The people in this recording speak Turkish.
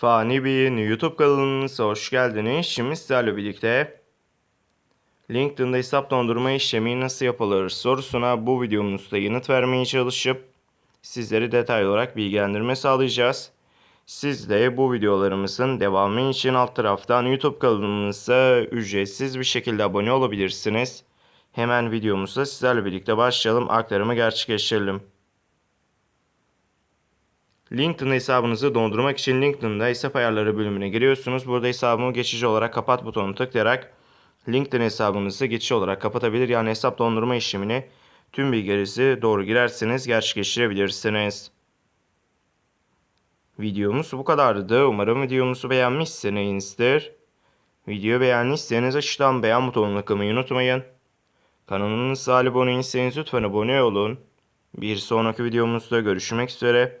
Fani Bey'in YouTube kanalınıza hoş geldiniz. Şimdi sizlerle birlikte LinkedIn'da hesap dondurma işlemi nasıl yapılır sorusuna bu videomuzda yanıt vermeye çalışıp sizleri detaylı olarak bilgilendirme sağlayacağız. Siz de bu videolarımızın devamı için alt taraftan YouTube kanalımıza ücretsiz bir şekilde abone olabilirsiniz. Hemen videomuza sizlerle birlikte başlayalım. Aktarımı gerçekleştirelim. LinkedIn hesabınızı dondurmak için LinkedIn'da hesap ayarları bölümüne giriyorsunuz. Burada hesabımı geçici olarak kapat butonunu tıklayarak LinkedIn hesabınızı geçici olarak kapatabilir. Yani hesap dondurma işlemini tüm bilgilerinizi doğru girerseniz gerçekleştirebilirsiniz. Videomuz bu kadardı. Umarım videomuzu beğenmişsinizdir. Videoyu beğendiyseniz aşağıdan beğen butonuna tıklamayı unutmayın. Kanalımıza abone değilseniz lütfen abone olun. Bir sonraki videomuzda görüşmek üzere.